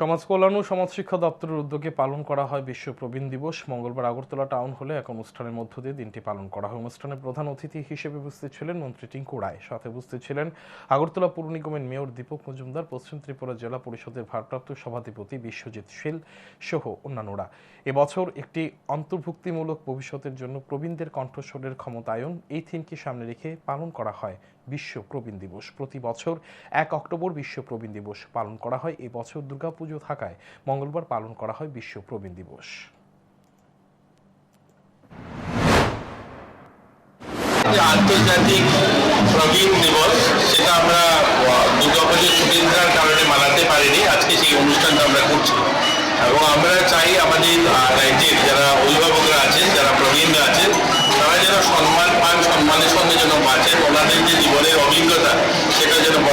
সমাজ কল্যাণ ও সমাজ শিক্ষা দপ্তরের উদ্যোগে পালন করা হয় বিশ্ব প্রবীণ দিবস। মঙ্গলবার আগরতলা টাউন হলে এক অনুষ্ঠানের মধ্য দিয়ে দিনটি পালন করা হয়। অনুষ্ঠানে প্রধান অতিথি হিসেবে উপস্থিত ছিলেন মন্ত্রী টিঙ্কু রায়। সাথে উপস্থিত ছিলেন আগরতলা পৌর নিগমের মেয়র দীপক মজুমদার, পশ্চিম ত্রিপুরা জেলা পরিষদের ভারপ্রাপ্ত সভাধিপতি বিশ্বজিৎ শীল সহ অন্যান্যরা। এবছর একটি অন্তর্ভুক্তিমূলক ভবিষ্যতের জন্য প্রবীণদের কণ্ঠস্বরের ক্ষমতায়ন এই থিমকে সামনে রেখে পালন করা হয় বিশ্ব প্রবীণ দিবস। প্রতি বছর এক অক্টোবর বিশ্ব প্রবীণ দিবস পালন করা হয়। এবছর দুর্গাপুজো থাকায় মঙ্গলবার পালন করা হয় বিশ্ব প্রবীণ দিবস। আন্তর্জাতিক প্রবীণ দিবস, সেটা আমরা দুর্গাপুজোর কারণে মানাতে পারিনি। আজকে সেই অনুষ্ঠানটা আমরা করছি। এবং আমরা চাই আমাদের রাজ্যের যারা অভিভাবকরা আছেন, যারা প্রবীণরা আছেন, তারা যেন সম্মান পান, সম্মানের সঙ্গে যেন বাঁচেন। ওনাদের যে জীবনের অভিজ্ঞতা, সেটা যেন